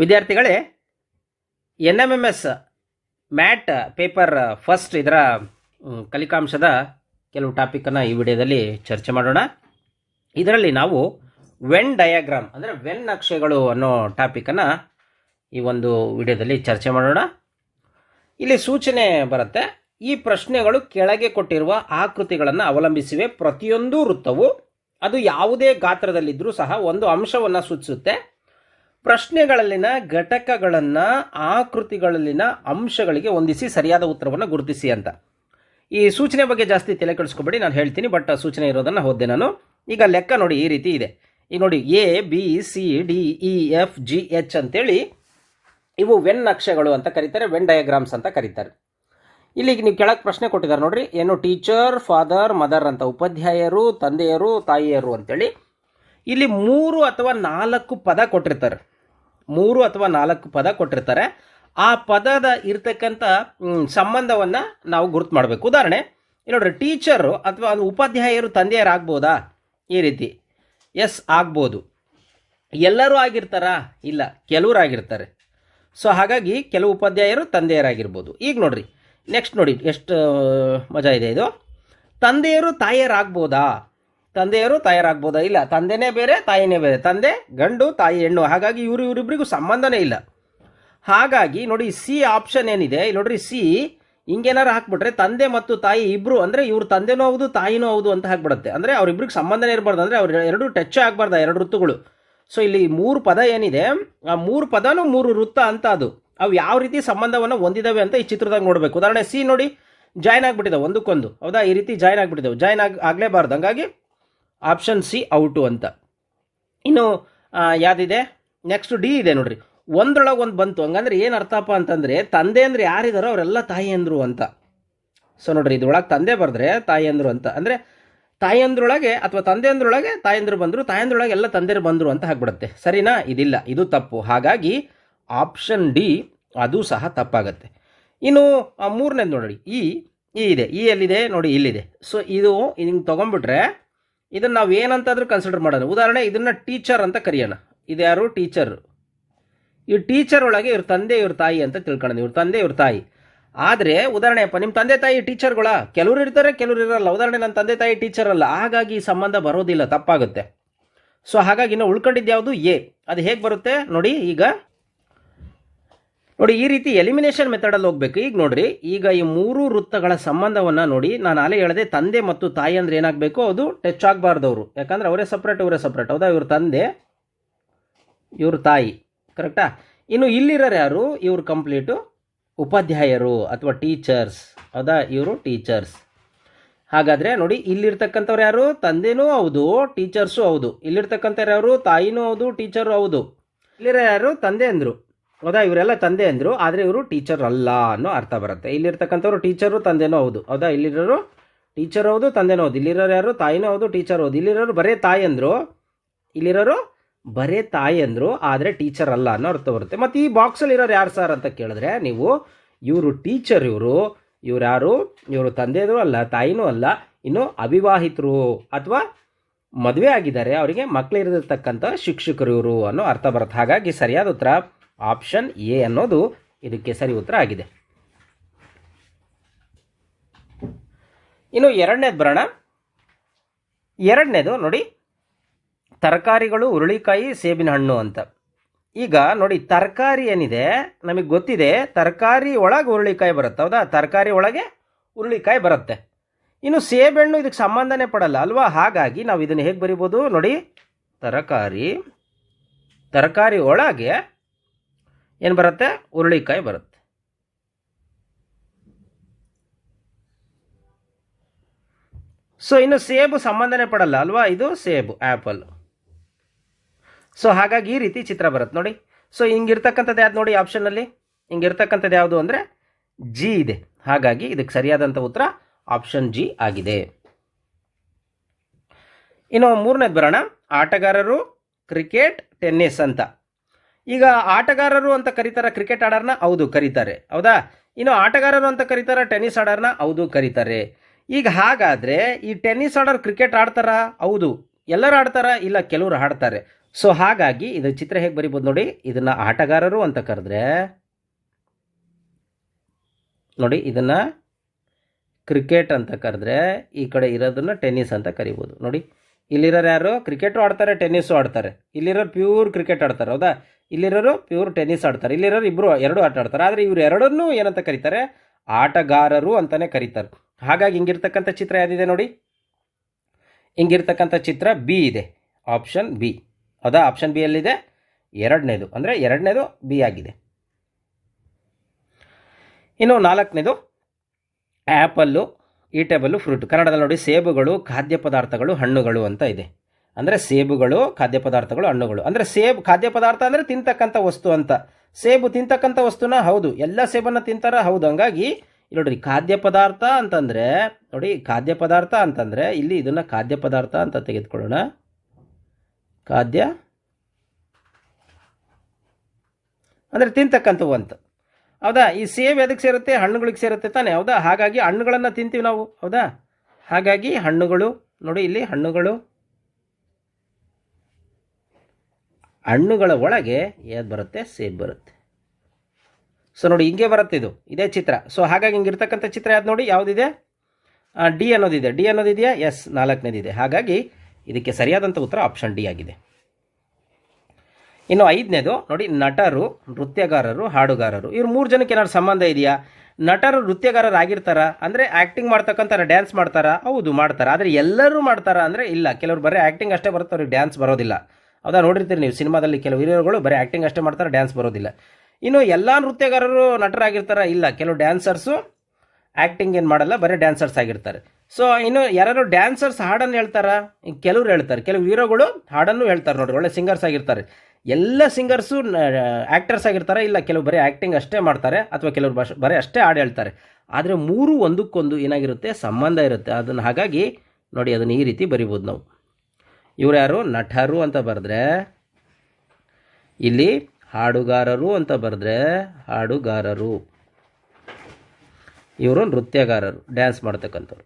ವಿದ್ಯಾರ್ಥಿಗಳೇ N M M S MAT paper first ಇದರ ಕಲಿಕಾಂಶದ ಕೆಲವು ಟಾಪಿಕನ್ನು ಈ ವಿಡಿಯೋದಲ್ಲಿ ಚರ್ಚೆ ಮಾಡೋಣ. ಇದರಲ್ಲಿ ನಾವು ವೆನ್ ಡಯಾಗ್ರಾಮ್ ಅಂದರೆ ವೆನ್ ನಕ್ಷೆಗಳು ಅನ್ನೋ ಟಾಪಿಕನ್ನು ಈ ಒಂದು ವಿಡಿಯೋದಲ್ಲಿ ಚರ್ಚೆ ಮಾಡೋಣ. ಇಲ್ಲಿ ಸೂಚನೆ ಬರುತ್ತೆ, ಈ ಪ್ರಶ್ನೆಗಳು ಕೆಳಗೆ ಕೊಟ್ಟಿರುವ ಆಕೃತಿಗಳನ್ನು ಅವಲಂಬಿಸಿವೆ ಪ್ರತಿಯೊಂದು ವೃತ್ತವು. ಅದು ಯಾವುದೇ ಗಾತ್ರದಲ್ಲಿದ್ದರೂ ಸಹ ಒಂದು ಅಂಶವನ್ನು ಸೂಚಿಸುತ್ತೆ. ಪ್ರಶ್ನೆಗಳಲ್ಲಿನ ಘಟಕಗಳನ್ನು ಆಕೃತಿಗಳಲ್ಲಿನ ಅಂಶಗಳಿಗೆ ಹೊಂದಿಸಿ ಸರಿಯಾದ ಉತ್ತರವನ್ನು ಗುರುತಿಸಿ ಅಂತ. ಈ ಸೂಚನೆ ಬಗ್ಗೆ ಜಾಸ್ತಿ ತಲೆ ಕೆಡಿಸ್ಕೊಬೇಡಿ, ನಾನು ಹೇಳ್ತೀನಿ, ಬಟ್ ಸೂಚನೆ ಇರೋದನ್ನು ಹೋದೆ ನಾನು. ಈಗ ಲೆಕ್ಕ ನೋಡಿ, ಈ ರೀತಿ ಇದೆ. ಈಗ ನೋಡಿ A B C D E F G H ಅಂತೇಳಿ ಇವು ವೆನ್ ನಕ್ಷೆಗಳು ಅಂತ ಕರೀತಾರೆ, ವೆನ್ ಡಯಾಗ್ರಾಮ್ಸ್ ಅಂತ ಕರೀತಾರೆ. ಇಲ್ಲಿ ನೀವು ಕೆಳಗೆ ಪ್ರಶ್ನೆ ಕೊಟ್ಟಿದ್ದಾರೆ ನೋಡ್ರಿ, ಏನು ಟೀಚರ್, ಫಾದರ್, ಮದರ್ ಅಂತ ಉಪಾಧ್ಯಾಯರು, ತಂದೆಯರು, ತಾಯಿಯರು ಅಂತೇಳಿ. ಇಲ್ಲಿ ಮೂರು ಅಥವಾ ನಾಲ್ಕು ಪದ ಕೊಟ್ಟಿರ್ತಾರೆ. ಮೂರು ಅಥವಾ ನಾಲ್ಕು ಪದ ಕೊಟ್ಟಿರ್ತಾರೆ. ಆ ಪದದ ಇರ್ತಕ್ಕಂಥ ಸಂಬಂಧವನ್ನು ನಾವು ಗುರುತು ಮಾಡಬೇಕು. ಉದಾಹರಣೆ ನೋಡ್ರಿ, ಟೀಚರು ಅಥವಾ ಉಪಾಧ್ಯಾಯರು ತಂದೆಯರಾಗ್ಬೋದಾ? ಈ ರೀತಿ. ಎಸ್, ಆಗ್ಬೋದು. ಎಲ್ಲರೂ ಆಗಿರ್ತಾರಾ? ಇಲ್ಲ ಕೆಲವರು ಆಗಿರ್ತಾರೆ ಸೊ, ಹಾಗಾಗಿ ಕೆಲವು ಉಪಾಧ್ಯಾಯರು ತಂದೆಯರಾಗಿರ್ಬೋದು. ಈಗ ನೋಡ್ರಿ ನೆಕ್ಸ್ಟ್ ನೋಡಿ, ಎಷ್ಟು, ಮಜಾ ಇದೆ ಇದು. ತಂದೆಯರು ತಾಯಿಯರಾಗ್ಬೋದಾ? ತಂದೆಯರು ತಯಾರಾಗ್ಬೋದಾ? ಇಲ್ಲ. ತಂದೆನೇ ಬೇರೆ, ತಾಯಿನೇ ಬೇರೆ. ತಂದೆ, ಗಂಡು, ತಾಯಿ, ಹೆಣ್ಣು. ಹಾಗಾಗಿ ಇವರು ಇವರಿಬ್ಬರಿಗೂ ಸಂಬಂಧನೇ ಇಲ್ಲ. ಹಾಗಾಗಿ ನೋಡಿ, ಸಿ ಆಪ್ಷನ್ ಏನಿದೆ? ಇಲ್ಲಿ ನೋಡ್ರಿ, ಸಿ ಹಿಂಗೇನಾರು ಹಾಕ್ಬಿಟ್ರೆ ತಂದೆ ಮತ್ತು ತಾಯಿ ಇಬ್ರು ಅಂದರೆ ಇವ್ರ ತಂದೆನೂ ಹೌದು, ತಾಯಿನೂ ಹೌದು ಅಂತ ಹಾಕ್ಬಿಡುತ್ತೆ. ಅಂದರೆ ಅವ್ರಿಬ್ರಿಗೆ ಸಂಬಂಧನೇ ಇರಬಾರ್ದು. ಅಂದರೆ ಅವ್ರು ಎರಡು ಟಚ್ ಆಗಬಾರ್ದು, ಎರಡು ಋತುಗಳು. ಸೊ ಇಲ್ಲಿ ಮೂರು ಪದ ಏನಿದೆ? ಆ ಮೂರು ಪದನೂ ಮೂರು ವೃತ್ತ ಅಂತ ಅದು. ಅವು ಯಾವ ರೀತಿ ಸಂಬಂಧವನ್ನು ಹೊಂದಿದ್ದಾವೆ ಅಂತ ಈ ಚಿತ್ರದಾಗ ನೋಡಬೇಕು. ಉದಾಹರಣೆ ಸಿ ನೋಡಿ ಜಾಯ್ನ್ ಆಗಿಬಿಟ್ಟಿದೆ ಒಂದಕ್ಕೊಂದು. ಹೌದಾ? ಈ ರೀತಿ ಜಾಯ್ನ್ ಆಗಿಬಿಟ್ಟಿದ್ದಾವೆ ಜಾಯ್ನ್ ಆಗಿ ಆಗಲೇಬಾರ್ದು. ಹಂಗಾಗಿ ಆಪ್ಷನ್ ಸಿ ಔಟು ಅಂತ. ಇನ್ನು ಯಾವುದಿದೆ? ನೆಕ್ಸ್ಟ್ ಡಿ ಇದೆ ನೋಡ್ರಿ. ಒಂದ್ರೊಳಗೆ ಒಂದು ಬಂತು. ಹಂಗಂದ್ರೆ ಏನು ಅರ್ಥಪ್ಪ ಅಂತಂದ್ರೆ, ತಂದೆ ಅಂದ್ರೆ ಯಾರಿದಾರೋ ಅವರೆಲ್ಲ ತಾಯಿ ಅಂದ್ರು ಅಂತ. ಸೊ ನೋಡ್ರಿ, ಇದ್ರೊಳಗೆ ತಂದೆ ಬರೆದ್ರೆ ತಾಯಿ ಅಂದ್ರು ಅಂತ. ಅಂದ್ರೆ ತಾಯಿಯಂದ್ರೊಳಗೆ ಅಥವಾ ತಂದೆ ಅಂದ್ರೊಳಗೆ ತಾಯಂದ್ರು ಬಂದ್ರು ತಾಯಂದ್ರೊಳಗೆ ಎಲ್ಲ ತಂದೆರು ಬಂದ್ರು ಅಂತ ಹಾಕ್ಬಿಡುತ್ತೆ ಸರಿನಾ? ಇದಿಲ್ಲ. ಇದು ತಪ್ಪು. ಹಾಗಾಗಿ ಆಪ್ಷನ್ ಡಿ, ಅದು ಸಹ ತಪ್ಪಾಗತ್ತೆ. ಇನ್ನು ಮೂರನೇದು ನೋಡಿ ಈ ಈ ಇದೆ. ಈ ಎಲ್ಲಿದೆ? ನೋಡಿ, ಇಲ್ಲಿದೆ. ಸೊ ಇದು ಹಿಂಗೆ ತೊಗೊಂಡ್ಬಿಟ್ರೆ ಇದನ್ನು ನಾವು ಏನಂತಾದರೂ ಕನ್ಸಿಡರ್ ಮಾಡೋಣ. ಉದಾಹರಣೆ, ಇದನ್ನ ಟೀಚರ್ ಅಂತ ಕರೆಯೋಣ. ಇದು ಯಾರು ಟೀಚರ್ ಈ ಟೀಚರ್ ಒಳಗೆ ಇವ್ರ ತಂದೆ, ಇವ್ರ ತಾಯಿ ಅಂತ ತಿಳ್ಕೊಳ್ಳೋಣ ಇವ್ರ ತಂದೆ, ಇವ್ರ ತಾಯಿ. ಆದರೆ, ಉದಾಹರಣೆ ಅಪ್ಪ ನಿಮ್ಮ ತಂದೆ, ತಾಯಿ ಟೀಚರ್ಗಳ ಕೆಲವರು ಇರ್ತಾರೆ, ಕೆಲವರು ಇರಲ್ಲ. ಉದಾಹರಣೆ ನನ್ನ ತಂದೆ, ತಾಯಿ ಟೀಚರ್ ಅಲ್ಲ. ಹಾಗಾಗಿ ಈ ಸಂಬಂಧ ಬರೋದಿಲ್ಲ, ತಪ್ಪಾಗುತ್ತೆ. ಸೊ ಹಾಗಾಗಿ ಇನ್ನು ಉಳ್ಕೊಂಡಿದ್ದು ಯಾವುದು? ಎ. ಅದು ಹೇಗೆ ಬರುತ್ತೆ? ನೋಡಿ, ಈಗ ನೋಡಿ, ಈ ರೀತಿ ಎಲಿಮಿನೇಷನ್ ಮೆಥಡಲ್ಲಿ ಹೋಗ್ಬೇಕು. ಈಗ ನೋಡ್ರಿ, ಈಗ ಈ ಮೂರು ವೃತ್ತಗಳ ಸಂಬಂಧವನ್ನು ನೋಡಿ, ನಾನು ಅಲೆ ಹೇಳಿದೆ ತಂದೆ ಮತ್ತು ತಾಯಿ ಅಂದ್ರೆ ಏನಾಗಬೇಕು? ಅದು ಟಚ್ ಆಗಬಾರ್ದವರು. ಯಾಕಂದ್ರೆ ಅವರೇ ಸಪ್ರೇಟ್ ಇವರೇ ಸಪ್ರೇಟ್ ಹೌದಾ? ಇವ್ರ ತಂದೆ, ಇವ್ರ ತಾಯಿ. ಕರೆಕ್ಟಾ ಇನ್ನು ಇಲ್ಲಿರೋರು ಯಾರು? ಇವರು ಕಂಪ್ಲೀಟು ಉಪಾಧ್ಯಾಯರು ಅಥವಾ ಟೀಚರ್ಸ್ ಹೌದಾ? ಇವರು ಟೀಚರ್ಸ್ ಹಾಗಾದರೆ ನೋಡಿ, ಇಲ್ಲಿರ್ತಕ್ಕಂಥವ್ರು ಯಾರು? ತಂದೆನೂ ಹೌದು ಟೀಚರ್ಸು ಹೌದು. ಇಲ್ಲಿರ್ತಕ್ಕಂಥವ್ರು ಯಾರು? ತಾಯಿನೂ ಹೌದು ಟೀಚರು ಹೌದು. ಇಲ್ಲಿರೋ ಯಾರು? ತಂದೆ ಅಂದರು. ಹೌದಾ ಇವರೆಲ್ಲ ತಂದೆ ಅಂದರು, ಆದರೆ ಇವರು ಟೀಚರ್ ಅಲ್ಲ ಅನ್ನೋ ಅರ್ಥ ಬರುತ್ತೆ. ಇಲ್ಲಿರ್ತಕ್ಕಂಥವ್ರು ಟೀಚರು ತಂದೆನೂ ಹೌದು. ಹೌದಾ ಇಲ್ಲಿರೋರು ಟೀಚರ್ ಹೌದು, ತಂದೆನೂ ಹೌದು. ಇಲ್ಲಿರೋರು ಯಾರು? ತಾಯಿನೂ ಹೌದು ಟೀಚರ್ ಹೌದು. ಇಲ್ಲಿರೋರು ಬರೇ ತಾಯಿ ಅಂದರು, ಇಲ್ಲಿರೋರು ಬರೇ ತಾಯಿ ಅಂದರು, ಆದರೆ ಟೀಚರ್ ಅಲ್ಲ ಅನ್ನೋ ಅರ್ಥ ಬರುತ್ತೆ. ಮತ್ತು ಈ ಬಾಕ್ಸಲ್ಲಿ ಇರೋರು ಯಾರು ಸರ್ ಅಂತ ಕೇಳಿದ್ರೆ, ನೀವು ಇವರು ಟೀಚರ್ ಇವರು, ಇವ್ರು ಯಾರು? ಇವರು ತಂದೆಯೂ ಅಲ್ಲ, ತಾಯಿನೂ ಅಲ್ಲ, ಇನ್ನು ಅವಿವಾಹಿತರು ಅಥವಾ ಮದುವೆ ಆಗಿದ್ದಾರೆ, ಅವರಿಗೆ ಮಕ್ಕಳಿರತಕ್ಕಂಥ ಶಿಕ್ಷಕರು ಇವರು ಅನ್ನೋ ಅರ್ಥ ಬರುತ್ತೆ. ಹಾಗಾಗಿ ಸರಿಯಾದ ಉತ್ತರ ಆಪ್ಷನ್ ಎ ಅನ್ನೋದು ಇದಕ್ಕೆ ಸರಿ ಉತ್ತರ ಆಗಿದೆ. ಇನ್ನು ಎರಡನೇದು ಬರೋಣ. ಎರಡನೇದು ನೋಡಿ, ತರಕಾರಿಗಳು, ಹುರುಳಿಕಾಯಿ, ಸೇಬಿನ ಹಣ್ಣು ಅಂತ. ಈಗ ನೋಡಿ, ತರಕಾರಿ ಏನಿದೆ? ನಮಗೆ ಗೊತ್ತಿದೆ, ತರಕಾರಿ ಒಳಗೆ ಹುರುಳಿಕಾಯಿ ಬರುತ್ತೆ. ಹೌದಾ? ತರಕಾರಿ ಒಳಗೆ ಹುರುಳಿಕಾಯಿ ಬರುತ್ತೆ. ಇನ್ನು ಸೇಬೆಹಣ್ಣು ಇದಕ್ಕೆ ಸಂಬಂಧನೇ ಪಡಲ್ಲ, ಅಲ್ವಾ? ಹಾಗಾಗಿ ನಾವು ಇದನ್ನು ಹೇಗೆ ಬರಿಬೋದು? ನೋಡಿ, ತರಕಾರಿ ತರಕಾರಿ ಒಳಗೆ ಏನು ಬರುತ್ತೆ? ಹುರುಳಿಕಾಯಿ ಬರುತ್ತೆ. ಸೊ ಇನ್ನು ಸೇಬು ಸಂಬಂಧನೇ ಪಡಲ್ಲ ಅಲ್ವಾ? ಇದು ಸೇಬು ಆ್ಯಪಲ್ ಸೊ ಹಾಗಾಗಿ ಈ ರೀತಿ ಚಿತ್ರ ಬರುತ್ತೆ ನೋಡಿ. ಸೊ ಹಿಂಗಿರ್ತಕ್ಕಂಥದ್ದು ಯಾವ್ದು ನೋಡಿ ಆಪ್ಷನಲ್ಲಿ ಹಿಂಗಿರ್ತಕ್ಕಂಥದ್ದು ಯಾವುದು ಅಂದರೆ ಜಿ ಇದೆ. ಹಾಗಾಗಿ ಇದಕ್ಕೆ ಸರಿಯಾದಂಥ ಉತ್ತರ ಆಪ್ಷನ್ ಜಿ ಆಗಿದೆ. ಇನ್ನು ಮೂರನೇದು ಬರೋಣ. ಆಟಗಾರರು ಕ್ರಿಕೆಟ್ ಟೆನ್ನಿಸ್ ಅಂತ. ಈಗ ಆಟಗಾರರು ಅಂತ ಕರೀತಾರ ಕ್ರಿಕೆಟ್ ಆಡೋರ್ನ, ಹೌದು, ಕರೀತಾರೆ. ಹೌದಾ? ಇನ್ನು ಆಟಗಾರರು ಅಂತ ಕರೀತಾರ ಟೆನ್ನಿಸ್ ಆಡೋರ್ನ, ಹೌದು, ಕರೀತಾರೆ. ಈಗ ಹಾಗಾದರೆ ಈ ಟೆನ್ನಿಸ್ ಆಡೋರು ಕ್ರಿಕೆಟ್ ಆಡ್ತಾರ? ಹೌದು. ಎಲ್ಲರೂ ಆಡ್ತಾರ? ಇಲ್ಲ, ಕೆಲವರು ಆಡ್ತಾರೆ. ಸೊ ಹಾಗಾಗಿ ಇದು ಚಿತ್ರ ಹೇಗೆ ಬರಿಬೋದು ನೋಡಿ. ಇದನ್ನು ಆಟಗಾರರು ಅಂತ ಕರೆದ್ರೆ, ನೋಡಿ, ಇದನ್ನು ಕ್ರಿಕೆಟ್ ಅಂತ ಕರೆದ್ರೆ ಈ ಕಡೆ ಇರೋದನ್ನು ಟೆನ್ನಿಸ್ ಅಂತ ಕರಿಬೋದು. ನೋಡಿ, ಇಲ್ಲಿರೋರು ಯಾರು? ಕ್ರಿಕೆಟು ಆಡ್ತಾರೆ ಟೆನ್ನಿಸು ಆಡ್ತಾರೆ. ಇಲ್ಲಿರೋರು ಪ್ಯೂರ್ ಕ್ರಿಕೆಟ್ ಆಡ್ತಾರೆ. ಹೌದಾ? ಇಲ್ಲಿರೋರು ಪ್ಯೂರ್ ಟೆನ್ನಿಸ್ ಆಡ್ತಾರೆ. ಇಲ್ಲಿರೋರು ಇಬ್ಬರು ಎರಡು ಆಟ ಆಡ್ತಾರೆ. ಆದರೆ ಇವರು ಎರಡನ್ನೂ ಏನಂತ ಕರೀತಾರೆ? ಆಟಗಾರರು ಅಂತಲೇ ಕರೀತಾರೆ. ಹಾಗಾಗಿ ಹಿಂಗಿರ್ತಕ್ಕಂಥ ಚಿತ್ರ ಯಾವುದಿದೆ ನೋಡಿ? ಹಿಂಗಿರ್ತಕ್ಕಂಥ ಚಿತ್ರ ಬಿ ಇದೆ. ಆಪ್ಷನ್ ಬಿ ಹೌದಾ ಆಪ್ಷನ್ ಬಿ ಎಲ್ಲಿದೆ? ಎರಡನೇದು. ಅಂದರೆ ಎರಡನೇದು ಬಿ ಆಗಿದೆ. ಇನ್ನು ನಾಲ್ಕನೇದು ಆ್ಯಪಲ್ಲು ಈಟೇಬಲ್ಲು ಫ್ರೂಟ್ ಕನ್ನಡದಲ್ಲಿ ನೋಡಿ, ಸೇಬುಗಳು, ಖಾದ್ಯ ಪದಾರ್ಥಗಳು, ಹಣ್ಣುಗಳು ಅಂತ ಇದೆ. ಅಂದರೆ ಸೇಬುಗಳು, ಖಾದ್ಯ ಪದಾರ್ಥಗಳು, ಹಣ್ಣುಗಳು. ಅಂದರೆ ಸೇಬು, ಖಾದ್ಯ ಪದಾರ್ಥ ಅಂದರೆ ತಿಂತಕ್ಕಂಥ ವಸ್ತು ಅಂತ. ಸೇಬು ತಿಂತಕ್ಕಂಥ ವಸ್ತುನ ಹೌದು. ಎಲ್ಲ ಸೇಬನ್ನು ತಿಂತಾರ? ಹೌದು. ಹಂಗಾಗಿ ನೋಡ್ರಿ, ಖಾದ್ಯ ಪದಾರ್ಥ ಅಂತಂದರೆ, ನೋಡಿ, ಖಾದ್ಯ ಪದಾರ್ಥ ಅಂತಂದರೆ, ಇಲ್ಲಿ ಇದನ್ನು ಖಾದ್ಯ ಪದಾರ್ಥ ಅಂತ ತೆಗೆದುಕೊಳ್ಳೋಣ. ಖಾದ್ಯ ಅಂದರೆ ತಿಂತಕ್ಕಂಥವು ಅಂತ. ಹೌದಾ? ಈ ಸೇಬು ಎದಕ್ಕೆ ಸೇರುತ್ತೆ? ಹಣ್ಣುಗಳಿಗೆ ಸೇರುತ್ತೆ ತಾನೇ. ಹೌದಾ? ಹಾಗಾಗಿ ಹಣ್ಣುಗಳನ್ನು ತಿಂತೀವಿ ನಾವು. ಹೌದಾ? ಹಾಗಾಗಿ ಹಣ್ಣುಗಳು, ನೋಡಿ ಇಲ್ಲಿ ಹಣ್ಣುಗಳು ಹಣ್ಣುಗಳ ಒಳಗೆ ಯಾವ್ದು ಬರುತ್ತೆ ಸೇಬ್ ಬರುತ್ತೆ. ಸೊ ನೋಡಿ, ಹಿಂಗೆ ಬರುತ್ತೆ ಇದು. ಇದೇ ಚಿತ್ರ. ಸೊ ಹಾಗಾಗಿ ಹಿಂಗಿರ್ತಕ್ಕಂಥ ಚಿತ್ರ ಯಾವ್ದು ನೋಡಿ? ಯಾವುದಿದೆ? ಡಿ ಅನ್ನೋದಿದೆ. ಡಿ ಅನ್ನೋದಿದೆಯಾ? ಎಸ್, ನಾಲ್ಕನೇದಿದೆ. ಹಾಗಾಗಿ ಇದಕ್ಕೆ ಸರಿಯಾದಂಥ ಉತ್ತರ ಆಪ್ಷನ್ ಡಿ ಆಗಿದೆ. ಇನ್ನು ಐದನೇದು, ನೋಡಿ, ನಟರು, ನೃತ್ಯಗಾರರು, ಹಾಡುಗಾರರು. ಇವ್ರು ಮೂರು ಜನಕ್ಕೆ ಏನಾದ್ರು ಸಂಬಂಧ ಇದೆಯಾ? ನಟರು ನೃತ್ಯಗಾರರು ಆಗಿರ್ತಾರ? ಅಂದರೆ ಆ್ಯಕ್ಟಿಂಗ್ ಮಾಡ್ತಕ್ಕಂಥ ಡ್ಯಾನ್ಸ್ ಮಾಡ್ತಾರಾ? ಹೌದು, ಮಾಡ್ತಾರೆ. ಆದರೆ ಎಲ್ಲರೂ ಮಾಡ್ತಾರಾ ಅಂದರೆ ಇಲ್ಲ. ಕೆಲವರು ಬರೀ ಆ್ಯಕ್ಟಿಂಗ್ ಅಷ್ಟೇ ಬರುತ್ತೆ, ಅವ್ರಿಗೆ ಡ್ಯಾನ್ಸ್ ಬರೋದಿಲ್ಲ. ಹೌದಾ, ನೋಡಿರ್ತೀರಿ ನೀವು ಸಿನಿಮಾದಲ್ಲಿ ಕೆಲವು ಹೀರೋಗಳು ಬರೀ ಆ್ಯಕ್ಟಿಂಗ್ ಅಷ್ಟೇ ಮಾಡ್ತಾರೆ ಡ್ಯಾನ್ಸ್ ಬರೋದಿಲ್ಲ. ಇನ್ನು ಎಲ್ಲ ನೃತ್ಯಗಾರರು ನಟರಾಗಿರ್ತಾರೆ? ಇಲ್ಲ, ಕೆಲವು ಡ್ಯಾನ್ಸರ್ಸು ಆ್ಯಕ್ಟಿಂಗ್ ಏನು ಮಾಡಲ್ಲ, ಬರೀ ಡ್ಯಾನ್ಸರ್ಸ್ ಆಗಿರ್ತಾರೆ. ಸೊ ಇನ್ನು ಯಾರು ಡ್ಯಾನ್ಸರ್ಸ್ ಹಾಡನ್ನು ಹೇಳ್ತಾರ? ಕೆಲವ್ರು ಹೇಳ್ತಾರೆ. ಕೆಲವು ಹೀರೋಗಳು ಹಾಡನ್ನು ಹೇಳ್ತಾರೆ ನೋಡಿ ಒಳ್ಳೆ ಸಿಂಗರ್ಸ್ ಆಗಿರ್ತಾರೆ. ಎಲ್ಲ ಸಿಂಗರ್ಸು ಆ್ಯಕ್ಟರ್ಸ್ ಆಗಿರ್ತಾರೆ? ಇಲ್ಲ, ಕೆಲವು ಬರೀ ಆ್ಯಕ್ಟಿಂಗ್ ಅಷ್ಟೇ ಮಾಡ್ತಾರೆ, ಅಥವಾ ಕೆಲವರು ಭಾಷೆ ಬರೀ ಅಷ್ಟೇ ಹಾಡು ಹೇಳ್ತಾರೆ. ಆದರೆ ಮೂರು ಒಂದಕ್ಕೊಂದು ಏನಾಗಿರುತ್ತೆ? ಸಂಬಂಧ ಇರುತ್ತೆ. ಅದನ್ನು ಹಾಗಾಗಿ ನೋಡಿ, ಅದನ್ನು ಈ ರೀತಿ ಬರಿಬೋದು ನಾವು. ಇವ್ರು ಯಾರು ನಟರು ಅಂತ ಬರೆದ್ರೆ? ಇಲ್ಲಿ ಹಾಡುಗಾರರು ಅಂತ ಬರೆದ್ರೆ ಹಾಡುಗಾರರು. ಇವರು ನೃತ್ಯಗಾರರು, ಡ್ಯಾನ್ಸ್ ಮಾಡ್ತಕ್ಕಂಥವ್ರು.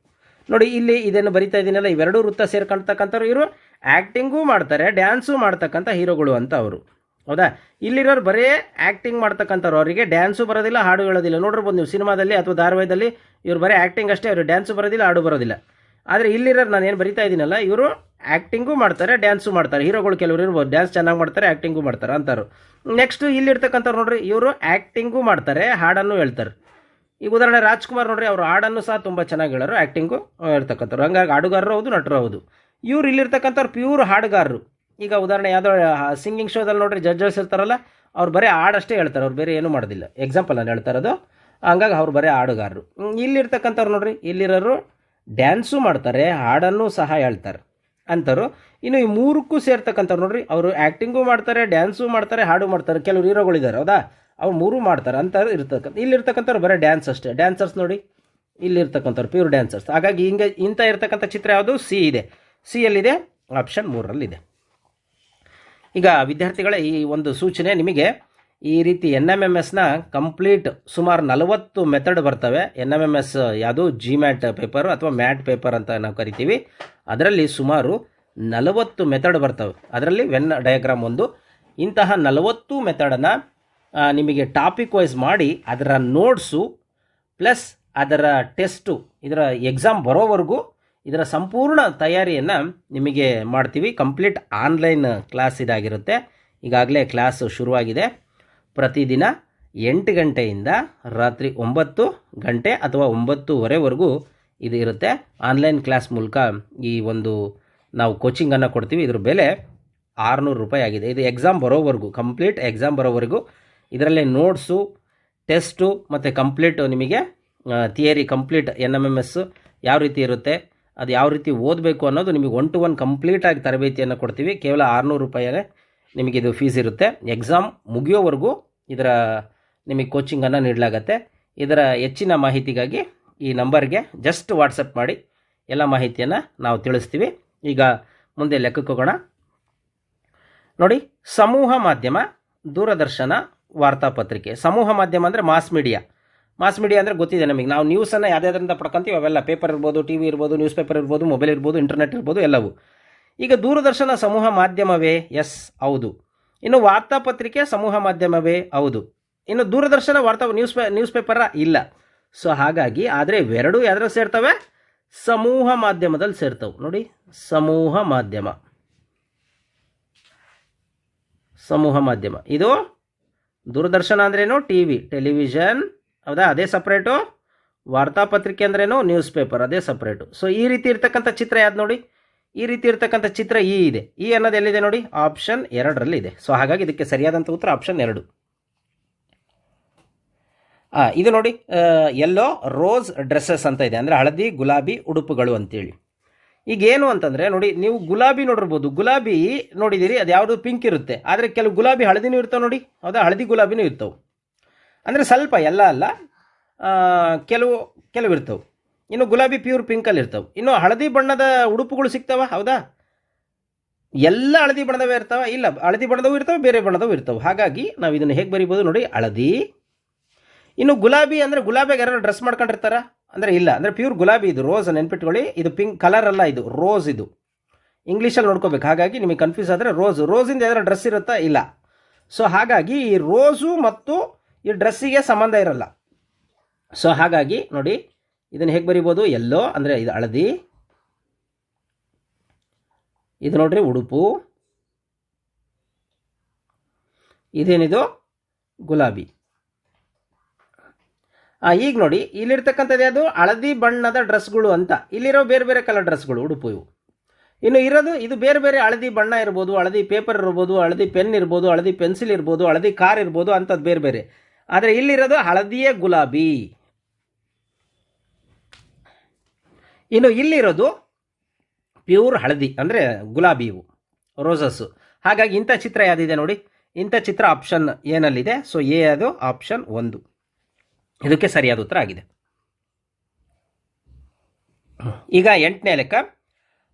ನೋಡಿ, ಇಲ್ಲಿ ಇದನ್ನು ಬರಿತಾ ಇದ್ದೀನಲ್ಲ ಇವೆರಡೂ ವೃತ್ತ ಸೇರ್ಕೊಳ್ತಕ್ಕಂಥವ್ರು ಇವರು. ಆ್ಯಕ್ಟಿಂಗೂ ಮಾಡ್ತಾರೆ, ಡ್ಯಾನ್ಸು ಮಾಡ್ತಕ್ಕಂಥ ಹೀರೋಗಳು ಅಂತ ಅವರು. ಹೌದಾ? ಇಲ್ಲಿರೋರು ಬರೀ ಆ್ಯಕ್ಟಿಂಗ್ ಮಾಡ್ತಕ್ಕಂಥವ್ರು. ಅವರಿಗೆ ಡ್ಯಾನ್ಸು ಬರೋದಿಲ್ಲ, ಹಾಡು ಹೇಳೋದಿಲ್ಲ. ನೋಡಿರ್ಬೋದು ನೀವು ಸಿನಿಮಾದಲ್ಲಿ ಅಥವಾ ಧಾರಾವಾಹಿದಲ್ಲಿ ಇವರು ಬರೀ ಆ್ಯಕ್ಟಿಂಗ್ ಅಷ್ಟೇ ಅವರು ಡ್ಯಾನ್ಸು ಬರೋದಿಲ್ಲ, ಹಾಡು ಬರೋದಿಲ್ಲ. ಆದರೆ ಇಲ್ಲಿರೋರು ನಾನು ಏನು ಬರಿತಾ ಇದ್ದೀನಲ್ಲ ಇವರು ಆ್ಯಕ್ಟಿಂಗು ಮಾಡ್ತಾರೆ, ಡ್ಯಾನ್ಸು ಮಾಡ್ತಾರೆ. ಹೀರೋಗಳು ಕೆಲವರು ಇರ್ಬೋದು, ಡ್ಯಾನ್ಸ್ ಚೆನ್ನಾಗಿ ಮಾಡ್ತಾರೆ ಆ್ಯಕ್ಟಿಂಗು ಮಾಡ್ತಾರೆ ಅಂತಾರೆ. ನೆಕ್ಸ್ಟು ಇಲ್ಲಿರ್ತಕ್ಕಂಥವ್ರು ನೋಡ್ರಿ, ಇವರು ಆ್ಯಕ್ಟಿಂಗು ಮಾಡ್ತಾರೆ, ಹಾಡನ್ನು ಹೇಳ್ತಾರೆ. ಈಗ ಉದಾಹರಣೆ, ರಾಜ್ಕುಮಾರ್ ನೋಡ್ರಿ, ಅವರು ಹಾಡನ್ನು ಸಹ ತುಂಬ ಚೆನ್ನಾಗಿ ಹೇಳೋರು ಆ್ಯಕ್ಟಿಂಗು ಇರ್ತಕ್ಕಂಥವ್ರು. ಹಂಗಾಗಿ ಹಾಡುಗಾರರು ಹೌದು, ನಟರು ಹೌದು. ಇವ್ರು ಇಲ್ಲಿರ್ತಕ್ಕಂಥವ್ರು ಪ್ಯೂರ್ ಹಾಡುಗಾರರು. ಈಗ ಉದಾಹರಣೆ, ಯಾವುದೋ ಸಿಂಗಿಂಗ್ ಶೋದಲ್ಲಿ ನೋಡ್ರಿ ಜಡ್ಜಸ್ ಇರ್ತಾರಲ್ಲ, ಅವ್ರು ಬರೀ ಹಾಡಷ್ಟೇ ಹೇಳ್ತಾರೆ, ಅವ್ರು ಬೇರೆ ಏನೂ ಮಾಡೋದಿಲ್ಲ. ಎಕ್ಸಾಂಪಲ್ ನಾನು ಹೇಳ್ತಾ ಇರೋದು, ಹಂಗಾಗಿ ಅವ್ರು ಬರೀ ಹಾಡುಗಾರರು. ಇಲ್ಲಿರ್ತಕ್ಕಂಥವ್ರು ನೋಡ್ರಿ, ಇಲ್ಲಿರೋರು ಡ್ಯಾನ್ಸು ಮಾಡ್ತಾರೆ, ಹಾಡನ್ನು ಸಹ ಹೇಳ್ತಾರೆ. ಅಂತಾರು ಇನ್ನು ಈ ಮೂರಕ್ಕೂ ಸೇರ್ತಕ್ಕಂಥವ್ರು ನೋಡ್ರಿ, ಅವರು ಆ್ಯಕ್ಟಿಂಗು ಮಾಡ್ತಾರೆ ಡ್ಯಾನ್ಸು ಮಾಡ್ತಾರೆ, ಹಾಡು ಮಾಡ್ತಾರೆ, ಕೆಲವರು ಹೀರೋಗಳಿದ್ದಾರೆ ಹೌದಾ? ಅವ್ರು ಮೂರು ಮಾಡ್ತಾರೆ ಅಂತ ಇರ್ತಕ್ಕಂಥ ಇಲ್ಲಿರ್ತಕ್ಕಂಥವ್ರು ಬರೀ ಡ್ಯಾನ್ಸ್ ಅಷ್ಟೇ. ಡ್ಯಾನ್ಸರ್ಸ್ ನೋಡಿ ಇಲ್ಲಿರ್ತಕ್ಕಂಥವ್ರು ಪ್ಯೂರ್ ಡ್ಯಾನ್ಸರ್ಸ್ ಹಾಗಾಗಿ ಹಿಂಗೆ ಇಂಥ ಇರ್ತಕ್ಕಂಥ ಚಿತ್ರ ಯಾವುದು? ಸಿ ಇದೆ. ಸಿ ಎಲ್ಲಿದೆ ಆಪ್ಷನ್ ಮೂರರಲ್ಲಿದೆ ಈಗ ವಿದ್ಯಾರ್ಥಿಗಳ, ಈ ಒಂದು ಸೂಚನೆ ನಿಮಗೆ ಈ ರೀತಿ ಎನ್ ಎಂ ಎಂ ಎಸ್ನ ಕಂಪ್ಲೀಟ್ ಸುಮಾರು ನಲವತ್ತು ಮೆಥಡ್ ಬರ್ತವೆ. ಎನ್ ಎಂ ಎಂ ಎಸ್ ಯಾವುದು? ಜಿ ಮ್ಯಾಟ್ ಪೇಪರು ಅಥವಾ ಮ್ಯಾಟ್ ಪೇಪರ್ ಅಂತ ನಾವು ಕರಿತೀವಿ. ಅದರಲ್ಲಿ ಸುಮಾರು ನಲವತ್ತು ಮೆಥಡ್ ಬರ್ತವೆ. ಅದರಲ್ಲಿ ವೆನ್ ಡಯಾಗ್ರಾಮ್ ಒಂದು. ಇಂತಹ ನಲವತ್ತು ಮೆಥಡನ್ನು ನಿಮಗೆ ಟಾಪಿಕ್ ವೈಸ್ ಮಾಡಿ ಅದರ ನೋಟ್ಸು ಪ್ಲಸ್ ಅದರ ಟೆಸ್ಟು ಇದರ ಎಕ್ಸಾಮ್ ಬರೋವರೆಗೂ ಇದರ ಸಂಪೂರ್ಣ ತಯಾರಿಯನ್ನು ನಿಮಗೆ ಮಾಡ್ತೀವಿ. ಕಂಪ್ಲೀಟ್ ಆನ್ಲೈನ್ ಕ್ಲಾಸ್ ಇದಾಗಿರುತ್ತೆ. ಈಗಾಗಲೇ ಕ್ಲಾಸ್ ಶುರುವಾಗಿದೆ. ಪ್ರತಿದಿನ ಎಂಟು ಗಂಟೆಯಿಂದ ರಾತ್ರಿ ಒಂಬತ್ತು ಗಂಟೆ ಅಥವಾ ಒಂಬತ್ತುವರೆವರೆಗೂ ಇದು ಇರುತ್ತೆ. ಆನ್ಲೈನ್ ಕ್ಲಾಸ್ ಮೂಲಕ ಈ ಒಂದು ನಾವು ಕೋಚಿಂಗನ್ನು ಕೊಡ್ತೀವಿ. ಇದ್ರ ಬೆಲೆ ಆರುನೂರು ರೂಪಾಯಿ ಆಗಿದೆ. ಇದು ಎಕ್ಸಾಮ್ ಬರೋವರೆಗೂ, ಕಂಪ್ಲೀಟ್ ಎಕ್ಸಾಮ್ ಬರೋವರೆಗೂ ಇದರಲ್ಲಿ ನೋಟ್ಸು, ಟೆಸ್ಟು ಮತ್ತು ಕಂಪ್ಲೀಟ್ ನಿಮಗೆ theory complete N M M S ಯಾವ ರೀತಿ ಇರುತ್ತೆ, ಅದು ಯಾವ ರೀತಿ ಓದಬೇಕು ಅನ್ನೋದು ನಿಮಗೆ ಒನ್ ಟು ಒನ್ ಕಂಪ್ಲೀಟಾಗಿ ತರಬೇತಿಯನ್ನು ಕೊಡ್ತೀವಿ. ಕೇವಲ ಆರುನೂರು ರೂಪಾಯಿಯೇ ನಿಮಗೆ ಇದು ಫೀಸ್ ಇರುತ್ತೆ. ಎಕ್ಸಾಮ್ ಮುಗಿಯೋವರೆಗೂ ಇದರ ನಿಮಗೆ ಕೋಚಿಂಗನ್ನು ನೀಡಲಾಗತ್ತೆ. ಇದರ ಹೆಚ್ಚಿನ ಮಾಹಿತಿಗಾಗಿ ಈ ನಂಬರ್ಗೆ ಜಸ್ಟ್ ವಾಟ್ಸಪ್ ಮಾಡಿ ಎಲ್ಲ ಮಾಹಿತಿಯನ್ನು ನಾವು ತಿಳಿಸ್ತೀವಿ. ಈಗ ಮುಂದೆ ಲೆಕ್ಕಕ್ಕೆ ಹೋಗೋಣ ನೋಡಿ, ಸಮೂಹ ಮಾಧ್ಯಮ, ದೂರದರ್ಶನ ವಾರ್ತಾಪತ್ರಿಕೆ ಸಮೂಹ ಮಾಧ್ಯಮ ಅಂದರೆ ಮಾಸ್ ಮೀಡಿಯಾ ಮಾಸ್ ಮೀಡಿಯಾ ಅಂದರೆ ಗೊತ್ತಿದೆ ನಮಗೆ. ನಾವು ನ್ಯೂಸನ್ನು ಯಾವುದ್ಯಾವ್ದ್ರಿಂದ ಪಡ್ಕೊಂತೀವಿ, ಅವೆಲ್ಲ ಪೇಪರ್ ಇರ್ಬೋದು ಟಿ ವಿ ಇರ್ಬೋದು ನ್ಯೂಸ್ ಪೇಪರ್ ಇರ್ಬೋದು ಮೊಬೈಲ್ ಇರ್ಬೋದು ಇಂಟರ್ನೆಟ್ ಇರ್ಬೋದು, ಎಲ್ಲವೂ. ಈಗ ದೂರದರ್ಶನ ಸಮೂಹ ಮಾಧ್ಯಮವೇ? ಎಸ್ ಹೌದು. ಇನ್ನು ವಾರ್ತಾಪತ್ರಿಕೆ ಸಮೂಹ ಮಾಧ್ಯಮವೇ? ಹೌದು. ಇನ್ನು ದೂರದರ್ಶನ ವಾರ್ತಾ ನ್ಯೂಸ್ ಪೇ ನ್ಯೂಸ್ ಪೇಪರ ಇಲ್ಲ. ಸೊ ಹಾಗಾಗಿ ಆದರೆ ಇವೆರಡೂ ಯಾವ್ದ್ರಲ್ಲಿ ಸೇರ್ತವೆ? ಸಮೂಹ ಮಾಧ್ಯಮದಲ್ಲಿ ಸೇರ್ತವೆ. ನೋಡಿ, ಸಮೂಹ ಮಾಧ್ಯಮ. ಸಮೂಹ ಮಾಧ್ಯಮ. ಇದು ದೂರದರ್ಶನ ಅಂದ್ರೇನು? ಟಿ ವಿ ಟೆಲಿವಿಷನ್ ಹೌದಾ? ಅದೇ ಸಪ್ರೇಟು ವಾರ್ತಾಪತ್ರಿಕೆ ಅಂದ್ರೇನು? ನ್ಯೂಸ್ ಪೇಪರ್ ಅದೇ ಸಪ್ರೇಟು ಸೊ ಈ ರೀತಿ ಇರ್ತಕ್ಕಂಥ ಚಿತ್ರ ಯಾವ್ದು ನೋಡಿ? ಈ ರೀತಿ ಇರ್ತಕ್ಕಂಥ ಚಿತ್ರ ಈ ಇದೆ. ಈ ಅನ್ನೋದು ಎಲ್ಲಿದೆ ನೋಡಿ? ಆಪ್ಷನ್ ಎರಡರಲ್ಲಿ ಇದೆ. ಸೊ ಹಾಗಾಗಿ ಇದಕ್ಕೆ ಸರಿಯಾದಂಥ ಉತ್ತರ ಆಪ್ಷನ್ ಎರಡು. ಇದು ನೋಡಿ ಎಲ್ಲೋ ರೋಸ್ ಡ್ರೆಸ್ಸಸ್ ಅಂತ ಇದೆ. ಅಂದರೆ ಹಳದಿ, ಗುಲಾಬಿ, ಉಡುಪುಗಳು ಅಂತೇಳಿ. ಈಗ ಏನು ಅಂತಂದರೆ ನೋಡಿ, ನೀವು ಗುಲಾಬಿ ನೋಡಿರ್ಬೋದು. ಗುಲಾಬಿ ನೋಡಿದ್ದೀರಿ, ಅದು ಯಾವುದು ಪಿಂಕ್ ಇರುತ್ತೆ. ಆದರೆ ಕೆಲವು ಗುಲಾಬಿ ಹಳದಿನೂ ಇರ್ತಾವೆ ನೋಡಿ. ಹೌದಾ? ಹಳದಿ, ಗುಲಾಬಿನೂ ಇರ್ತವೆ. ಅಂದರೆ ಸ್ವಲ್ಪ ಎಲ್ಲ ಅಲ್ಲ ಕೆಲವು ಕೆಲವು ಇರ್ತವೆ. ಇನ್ನು ಗುಲಾಬಿ ಪ್ಯೂರ್ ಪಿಂಕಲ್ಲಿ ಇರ್ತಾವೆ. ಇನ್ನು ಹಳದಿ ಬಣ್ಣದ ಉಡುಪುಗಳು ಸಿಗ್ತಾವ, ಹೌದಾ? ಎಲ್ಲ ಹಳದಿ ಬಣ್ಣದವೇ ಇರ್ತಾವ, ಇಲ್ಲ, ಹಳದಿ ಬಣ್ಣದವು ಇರ್ತಾವೆ, ಬೇರೆ ಬಣ್ಣದವು ಇರ್ತಾವೆ. ಹಾಗಾಗಿ ನಾವು ಇದನ್ನು ಹೇಗೆ ಬರಿಬೋದು ನೋಡಿ, ಹಳದಿ. ಇನ್ನು ಗುಲಾಬಿ ಅಂದರೆ ಗುಲಾಬಿಗೆ ಯಾರು ಡ್ರೆಸ್ ಮಾಡ್ಕೊಂಡಿರ್ತಾರ? ಅಂದರೆ ಇಲ್ಲ, ಅಂದರೆ ಪ್ಯೂರ್ ಗುಲಾಬಿ ಇದು ರೋಸ್ ನೆನ್ಪಿಟ್ಕೊಳ್ಳಿ. ಇದು ಪಿಂಕ್ ಕಲರ್ ಅಲ್ಲ ಇದು ರೋಸ್ ಇದು. ಇಂಗ್ಲೀಷಲ್ಲಿ ನೋಡ್ಕೋಬೇಕು. ಹಾಗಾಗಿ ನಿಮಗೆ ಕನ್ಫ್ಯೂಸ್ ಆದರೆ ರೋಸ್ ರೋಸಿಂದ ಯಾವ್ದಾರ ಡ್ರೆಸ್ ಇರುತ್ತಾ? ಇಲ್ಲ. ಸೊ ಹಾಗಾಗಿ ಈ ರೋಸು ಮತ್ತು ಈ ಡ್ರೆಸ್ಸಿಗೆ ಸಂಬಂಧ ಇರಲ್ಲ. ಸೊ ಹಾಗಾಗಿ ನೋಡಿ ಇದನ್ನು ಹೇಗೆ ಬರಿಬೋದು? ಎಲ್ಲೋ, ಅಂದರೆ ಇದು ಹಳದಿ. ಇದು ನೋಡ್ರಿ ಉಡುಪು. ಇದೇನಿದು? ಗುಲಾಬಿ. ಈಗ ನೋಡಿ, ಇಲ್ಲಿರ್ತಕ್ಕಂಥದ್ದು ಯಾವುದು? ಹಳದಿ ಬಣ್ಣದ ಡ್ರೆಸ್ಗಳು ಅಂತ. ಇಲ್ಲಿರೋ ಬೇರೆ ಬೇರೆ ಕಲರ್ ಡ್ರೆಸ್ಗಳು, ಉಡುಪು ಇವು. ಇನ್ನು ಇರೋದು, ಇದು ಬೇರೆ ಬೇರೆ ಹಳದಿ ಬಣ್ಣ ಇರ್ಬೋದು, ಹಳದಿ ಪೇಪರ್ ಇರ್ಬೋದು, ಹಳದಿ ಪೆನ್ ಇರ್ಬೋದು, ಹಳದಿ ಪೆನ್ಸಿಲ್ ಇರ್ಬೋದು, ಹಳದಿ ಕಾರ್ ಇರ್ಬೋದು ಅಂಥದ್ದು ಬೇರೆ ಬೇರೆ. ಆದರೆ ಇಲ್ಲಿರೋದು ಹಳದಿಯೇ ಗುಲಾಬಿ. ಇನ್ನು ಇಲ್ಲಿರೋದು ಪ್ಯೂರ್ ಹಳದಿ, ಅಂದರೆ ಗುಲಾಬಿ ಇವು ರೋಸಸ್ಸು ಹಾಗಾಗಿ ಇಂಥ ಚಿತ್ರ ಯಾವುದಿದೆ ನೋಡಿ? ಇಂಥ ಚಿತ್ರ ಆಪ್ಷನ್ ಏನಲ್ಲಿದೆ? ಸೊ ಎ ಅದು ಆಪ್ಷನ್ ಒಂದು. ಇದಕ್ಕೆ ಸರಿಯಾದ ಉತ್ತರ ಆಗಿದೆ. ಈಗ ಎಂಟನೇ ಲೆಕ್ಕ.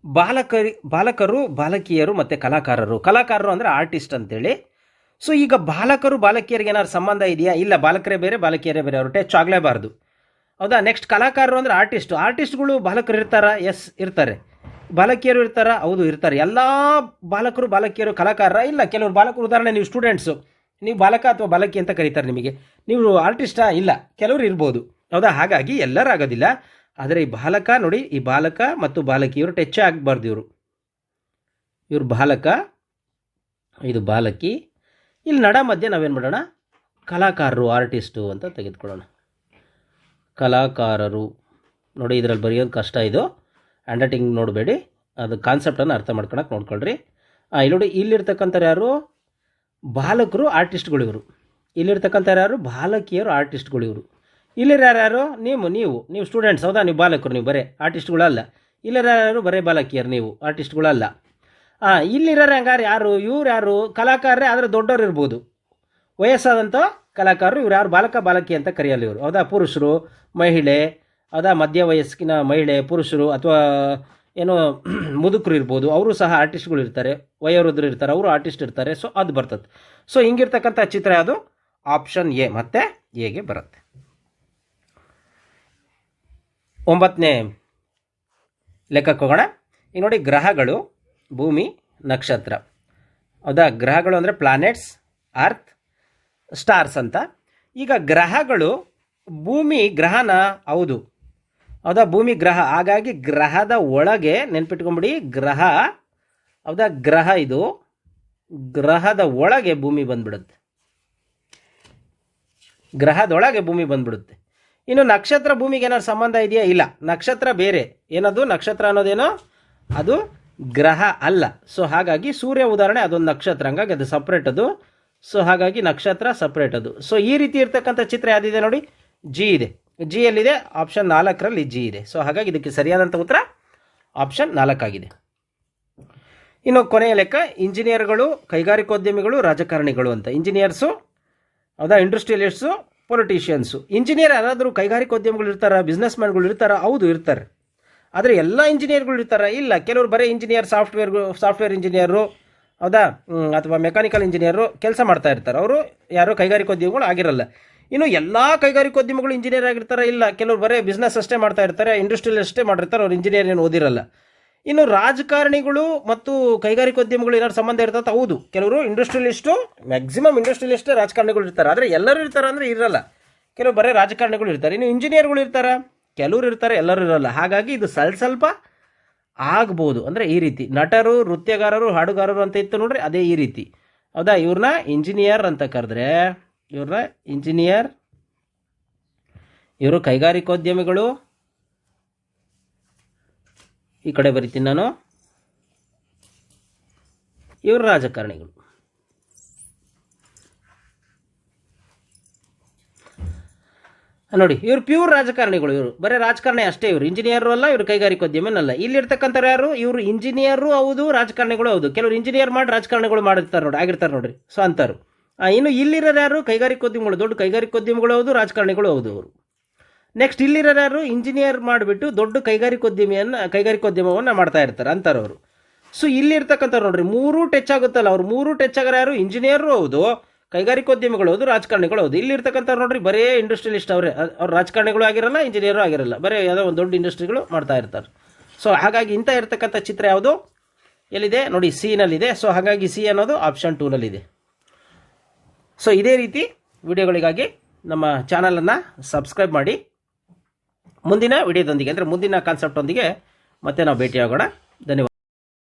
ಬಾಲಕರಿ, ಬಾಲಕರು, ಬಾಲಕಿಯರು ಮತ್ತು ಕಲಾಕಾರರು. ಕಲಾಕಾರರು ಅಂದರೆ ಆರ್ಟಿಸ್ಟ್ ಅಂತೇಳಿ. ಸೊ ಈಗ ಬಾಲಕರು, ಬಾಲಕಿಯರಿಗೆ ಏನಾದ್ರು ಸಂಬಂಧ ಇದೆಯಾ? ಇಲ್ಲ, ಬಾಲಕರೇ ಬೇರೆ, ಬಾಲಕಿಯರೇ ಬೇರೆ, ಅವರು ಟಚ್ ಆಗಲೇಬಾರ್ದು. ಹೌದಾ? ನೆಕ್ಸ್ಟ್ ಕಲಾಕಾರರು ಅಂದರೆ ಆರ್ಟಿಸ್ಟು ಆರ್ಟಿಸ್ಟ್ಗಳು ಬಾಲಕರು ಇರ್ತಾರಾ? ಎಸ್ ಇರ್ತಾರೆ. ಬಾಲಕಿಯರು ಇರ್ತಾರ? ಹೌದು, ಇರ್ತಾರೆ. ಎಲ್ಲ ಬಾಲಕರು, ಬಾಲಕಿಯರು ಕಲಾಕಾರರ ಇಲ್ಲ, ಕೆಲವರು ಬಾಲಕರು ಉದಾಹರಣೆ, ನೀವು ಸ್ಟೂಡೆಂಟ್ಸು ನೀವು ಬಾಲಕ ಅಥವಾ ಬಾಲಕಿ ಅಂತ ಕರೀತಾರೆ ನಿಮಗೆ. ನೀವು ಆರ್ಟಿಸ್ಟಾ ಇಲ್ಲ. ಕೆಲವರು ಇರ್ಬೋದು. ಹೌದಾ? ಹಾಗಾಗಿ ಎಲ್ಲರಾಗೋದಿಲ್ಲ. ಆದರೆ ಈ ಬಾಲಕ ನೋಡಿ, ಈ ಬಾಲಕ ಮತ್ತು ಬಾಲಕಿ ಇವರು ಟಚ್ ಆಗಬಾರ್ದು ಇವರು. ಇವರು ಬಾಲಕ, ಇದು ಬಾಲಕಿ. ಇಲ್ಲಿ ನಡ ಮಧ್ಯೆ ನಾವೇನು ಮಾಡೋಣ? ಕಲಾಕಾರರು ಆರ್ಟಿಸ್ಟು ಅಂತ ತೆಗೆದುಕೊಳ್ಳೋಣ. ಕಲಾಕಾರರು. ನೋಡಿ, ಇದರಲ್ಲಿ ಬರೆಯೋದು ಕಷ್ಟ ಇದು. ಹ್ಯಾಂಡ್ ರೈಟಿಂಗ್ ನೋಡಬೇಡಿ. ಅದು ಕಾನ್ಸೆಪ್ಟನ್ನು ಅರ್ಥ ಮಾಡ್ಕೊಳಕ್ಕೆ ನೋಡ್ಕೊಳ್ರಿ. ಇಲ್ಲಿ ನೋಡಿ, ಇಲ್ಲಿರ್ತಕ್ಕಂಥವ್ರು ಯಾರು? ಬಾಲಕರು ಆರ್ಟಿಸ್ಟ್ಗಳು ಇವರು. ಇಲ್ಲಿರ್ತಕ್ಕಂಥ ಯಾರು? ಬಾಲಕಿಯರು ಆರ್ಟಿಸ್ಟ್ಗಳು ಇವರು. ಇಲ್ಲಿರ ಯಾರ್ಯಾರು ನೀವು ನೀವು. ನೀವು ಸ್ಟೂಡೆಂಟ್ಸ್ ಹೌದಾ? ನೀವು ಬಾಲಕರು, ನೀವು ಬರೇ ಆರ್ಟಿಸ್ಟ್ಗಳಲ್ಲ ಇಲ್ಲಿರ ಯಾರು ಬರೇ ಬಾಲಕಿಯರು, ನೀವು. ಆರ್ಟಿಸ್ಟ್ಗಳಲ್ಲ ಹಾಂ ಇಲ್ಲಿರೋರು ಹಂಗಾರೆ? ಯಾರು? ಇವ್ರು ಯಾರು? ಕಲಾಕಾರರೇ, ಆದರೆ ದೊಡ್ಡವ್ರು ಇರ್ಬೋದು. ವಯಸ್ಸಾದಂಥ ಕಲಾಕಾರರು ಇವ್ರು ಯಾರು ಬಾಲಕ ಬಾಲಕಿ ಅಂತ ಕರೆಯಲ್ಲ ಇವರು. ಹೌದಾ? ಪುರುಷರು, ಮಹಿಳೆ, ಹೌದಾ? ಮಧ್ಯ ವಯಸ್ಸಿನ ಮಹಿಳೆ, ಪುರುಷರು ಅಥವಾ ಏನೋ ಮುದುಕರು ಇರ್ಬೋದು, ಅವರು ಸಹ ಆರ್ಟಿಸ್ಟ್ಗಳು ಇರ್ತಾರೆ, ವಯೋವೃದ್ಧರು ಇರ್ತಾರೆ, ಅವರು ಆರ್ಟಿಸ್ಟ್ ಇರ್ತಾರೆ ಸೊ ಅದು ಬರ್ತದೆ. ಸೊ ಹಿಂಗಿರ್ತಕ್ಕಂಥ ಚಿತ್ರ ಅದು ಆಪ್ಷನ್ ಎ ಮತ್ತೆ ಎಗೆ ಬರುತ್ತೆ. ಒಂಬತ್ತನೇ ಲೆಕ್ಕಕ್ಕೆ ಹೋಗೋಣ ಈಗ ನೋಡಿ ಗ್ರಹಗಳು, ಭೂಮಿ, ನಕ್ಷತ್ರ. ಹೌದಾ? ಗ್ರಹಗಳು ಅಂದರೆ ಪ್ಲಾನೆಟ್ಸ್ ಅರ್ತ್ ಸ್ಟಾರ್ಸ್ ಅಂತ. ಈಗ ಗ್ರಹಗಳು ಭೂಮಿ ಗ್ರಹನ, ಹೌದು. ಹೌದಾ, ಭೂಮಿ ಗ್ರಹ. ಹಾಗಾಗಿ ಗ್ರಹದ ಒಳಗೆ ನೆನ್ಪಿಟ್ಕೊಂಬಿಡಿ, ಗ್ರಹ, ಹೌದಾ, ಗ್ರಹ ಇದು. ಗ್ರಹದ ಒಳಗೆ ಭೂಮಿ ಬಂದ್ಬಿಡುತ್ತೆ. ಗ್ರಹದೊಳಗೆ ಭೂಮಿ ಬಂದ್ಬಿಡುತ್ತೆ. ಇನ್ನು ನಕ್ಷತ್ರ ಭೂಮಿಗೆ ಏನಾದ್ರು ಸಂಬಂಧ ಇದೆಯಾ? ಇಲ್ಲ. ನಕ್ಷತ್ರ ಬೇರೆ. ಏನದು? ನಕ್ಷತ್ರ ಅನ್ನೋದೇನೋ? ಅದು ಗ್ರಹ ಅಲ್ಲ. ಸೊ ಹಾಗಾಗಿ ಸೂರ್ಯ ಉದಾಹರಣೆ, ಅದೊಂದು ನಕ್ಷತ್ರ. ಹಂಗಾಗಿ ಅದು ಸಪ್ರೇಟ್ ಅದು. ಸೊ ಹಾಗಾಗಿ ನಕ್ಷತ್ರ ಸಪ್ರೇಟ್ ಅದು. ಸೊ ಈ ರೀತಿ ಇರ್ತಕ್ಕಂಥ ಚಿತ್ರ ಯಾವುದಿದೆ ನೋಡಿ? ಜಿ ಇದೆ. ಜಿ ಎಲ್ಲಿದೆ? ಆಪ್ಷನ್ ನಾಲ್ಕರಲ್ಲಿ ಜಿ ಇದೆ. ಸೊ ಹಾಗಾಗಿ ಇದಕ್ಕೆ ಸರಿಯಾದಂಥ ಉತ್ತರ ಆಪ್ಷನ್ ನಾಲ್ಕಾಗಿದೆ. ಇನ್ನು ಕೊನೆಯ ಲೆಕ್ಕ ಇಂಜಿನಿಯರ್ಗಳು ಕೈಗಾರಿಕೋದ್ಯಮಿಗಳು, ರಾಜಕಾರಣಿಗಳು ಅಂತ. ಇಂಜಿನಿಯರ್ಸು ಹೌದಾ? ಇಂಡಸ್ಟ್ರಿಯಲಿಸ್ಟ್ಸು ಪೊಲಿಟಿಷಿಯನ್ಸು ಇಂಜಿನಿಯರ್ ಯಾರಾದರೂ ಕೈಗಾರಿಕೋದ್ಯಮಿಗಳು ಇರ್ತಾರ ಬಿಸ್ನೆಸ್ ಮ್ಯಾನ್ಗಳು ಇರ್ತಾರ, ಹೌದು, ಇರ್ತಾರೆ. ಆದರೆ ಎಲ್ಲ ಇಂಜಿನಿಯರ್ಗಳು ಇರ್ತಾರ? ಇಲ್ಲ. ಕೆಲವರು ಬರೀ ಇಂಜಿನಿಯರ್ ಸಾಫ್ಟ್ವೇರ್ ಸಾಫ್ಟ್ವೇರ್ ಇಂಜಿನಿಯರು ಹೌದಾ? ಅಥವಾ ಮೆಕ್ಯಾನಿಕಲ್ ಇಂಜಿನಿಯರು ಕೆಲಸ ಮಾಡ್ತಾ ಇರ್ತಾರೆ. ಅವರು ಯಾರು ಕೈಗಾರಿಕೋದ್ಯಮಿಗಳು ಆಗಿರಲ್ಲ. ಇನ್ನು ಎಲ್ಲ ಕೈಗಾರಿಕೋದ್ಯಮಗಳು ಇಂಜಿನಿಯರ್ ಆಗಿರ್ತಾರೆ ಇಲ್ಲ, ಕೆಲವರು ಬರೀ ಬಿಸ್ನೆಸ್ ಅಷ್ಟೇ ಮಾಡ್ತಾ ಇರ್ತಾರೆ ಇಂಡಸ್ಟ್ರಿಯಲ್ ಅಷ್ಟೇ ಮಾಡಿರ್ತಾರೆ, ಅವ್ರು ಇಂಜಿನಿಯರ್ ಏನು ಓದಿರಲ್ಲ. ಇನ್ನು ರಾಜಕಾರಣಿಗಳು ಮತ್ತು ಕೈಗಾರಿಕೋದ್ಯಮಗಳು ಏನಾದ್ರು ಸಂಬಂಧ ಇರ್ತದೆ, ಹೌದು. ಕೆಲವರು ಇಂಡಸ್ಟ್ರಿಯಲಿಸ್ಟು ಮ್ಯಾಕ್ಸಿಮಮ್ ಇಂಡಸ್ಟ್ರಿಯಲಿಸ್ಟೇ ರಾಜಕಾರಣಿಗಳು ಇರ್ತಾರೆ. ಆದರೆ ಎಲ್ಲರೂ ಇರ್ತಾರೆ ಅಂದರೆ ಇರಲ್ಲ. ಕೆಲವು ಬರೀ ರಾಜಕಾರಣಿಗಳು ಇರ್ತಾರೆ. ಇನ್ನು ಇಂಜಿನಿಯರ್ಗಳು ಇರ್ತಾರೆ? ಕೆಲವರು ಇರ್ತಾರೆ, ಎಲ್ಲರೂ ಇರಲ್ಲ. ಹಾಗಾಗಿ ಇದು ಸ್ವಲ್ಪ ಸ್ವಲ್ಪ ಆಗ್ಬೋದು. ಅಂದರೆ ಈ ರೀತಿ. ನಟರು, ನೃತ್ಯಗಾರರು, ಹಾಡುಗಾರರು ಅಂತ ಇತ್ತು ನೋಡ್ರಿ, ಅದೇ ಈ ರೀತಿ. ಹೌದಾ? ಇವ್ರನ್ನ ಇಂಜಿನಿಯರ್ ಅಂತ ಕರೆದ್ರೆ, ಇವ್ರನ್ನ ಇಂಜಿನಿಯರ್ ಇವರು ಕೈಗಾರಿಕೋದ್ಯಮಿಗಳು. ಈ ಕಡೆ ಬರಿತೀನಿ ನಾನು. ಇವರು ರಾಜಕಾರಣಿಗಳು. ನೋಡಿ, ಇವರು ಪ್ಯೂರ್ ರಾಜಕಾರಣಿಗಳು ಇವರು. ಬರೀ ರಾಜಕಾರಣಿ ಅಷ್ಟೇ ಇವರು. ಇಂಜಿನಿಯರು ಅಲ್ಲ, ಇವರು ಕೈಗಾರಿಕೋದ್ಯಮನಲ್ಲ ಇಲ್ಲಿರ್ತಕ್ಕಂಥವ್ರು ಯಾರು? ಇವರು ಇಂಜಿನಿಯರು ಹೌದು, ರಾಜಕಾರಣಿಗಳು ಹೌದು. ಕೆಲವರು ಇಂಜಿನಿಯರ್ ಮಾಡಿ ರಾಜಕಾರಣಿಗಳು ಮಾಡಿರ್ತಾರೆ ನೋಡಿ ಆಗಿರ್ತಾರೆ ನೋಡ್ರಿ ಸೊ ಅಂತಾರು ಇನ್ನು ಇಲ್ಲಿರೋರು ಯಾರು? ಕೈಗಾರಿಕೋದ್ಯಮಗಳು ದೊಡ್ಡ ಕೈಗಾರಿಕೋದ್ಯಮಗಳು ಹೌದು, ರಾಜಕಾರಣಿಗಳು ಹೌದು ಅವರು ನೆಕ್ಸ್ಟ್ ಇಲ್ಲಿರೋರು ಯಾರು? ಇಂಜಿನಿಯರ್ ಮಾಡಿಬಿಟ್ಟು ದೊಡ್ಡ ಕೈಗಾರಿಕೋದ್ಯಮಿಯನ್ನು ಕೈಗಾರಿಕೋದ್ಯಮವನ್ನು ಮಾಡ್ತಾ ಇರ್ತಾರೆ ಅಂತಾರೆ ಅವರು. ಸೊ ಇಲ್ಲಿರ್ತಕ್ಕಂಥವ್ರು ನೋಡ್ರಿ, ಮೂರು ಟಚ್ ಆಗುತ್ತಲ್ಲ, ಅವ್ರು ಮೂರು ಟಚ್ ಆಗರ ಯಾರು? ಇಂಜಿನಿಯರು ಹೌದು. ಕೈಗಾರಿಕೋದ್ಯಮಿಗಳು ಹೌದು, ರಾಜಕಾರಣಿಗಳು ಹೌದು. ಇಲ್ಲಿರ್ತಕ್ಕಂಥವ್ರು ನೋಡ್ರಿ, ಬರೇ ಇಂಡಸ್ಟ್ರಿಯಲಿಸ್ಟ್ ಅವರೇ. ಅವ್ರು ರಾಜಕಾರಣಿಗಳು ಆಗಿರಲ್ಲ ಇಂಜಿನಿಯರು ಆಗಿರಲ್ಲ. ಬರೇ ಯಾವುದೋ ಒಂದು ದೊಡ್ಡ ಇಂಡಸ್ಟ್ರಿಗಳು ಮಾಡ್ತಾ ಇರ್ತಾರೆ. ಸೊ ಹಾಗಾಗಿ ಇಂಥ ಇರ್ತಕ್ಕಂಥ ಚಿತ್ರ ಯಾವುದು? ಎಲ್ಲಿದೆ? ನೋಡಿ ಸಿ ನಲ್ಲಿದೆ. ಸೊ ಹಾಗಾಗಿ ಸಿ ಅನ್ನೋದು ಆಪ್ಷನ್ ಟೂನಲ್ಲಿದೆ ಸೊ ಇದೇ ರೀತಿ ವಿಡಿಯೋಗಳಿಗಾಗಿ ನಮ್ಮ ಚಾನಲನ್ನು ಸಬ್ಸ್ಕ್ರೈಬ್ ಮಾಡಿ. ಮುಂದಿನ ವಿಡಿಯೋದೊಂದಿಗೆ, ಅಂದರೆ ಮುಂದಿನ ಕಾನ್ಸೆಪ್ಟೊಂದಿಗೆ ಮತ್ತೆ ನಾವು ಭೇಟಿಯಾಗೋಣ. ಧನ್ಯವಾದ.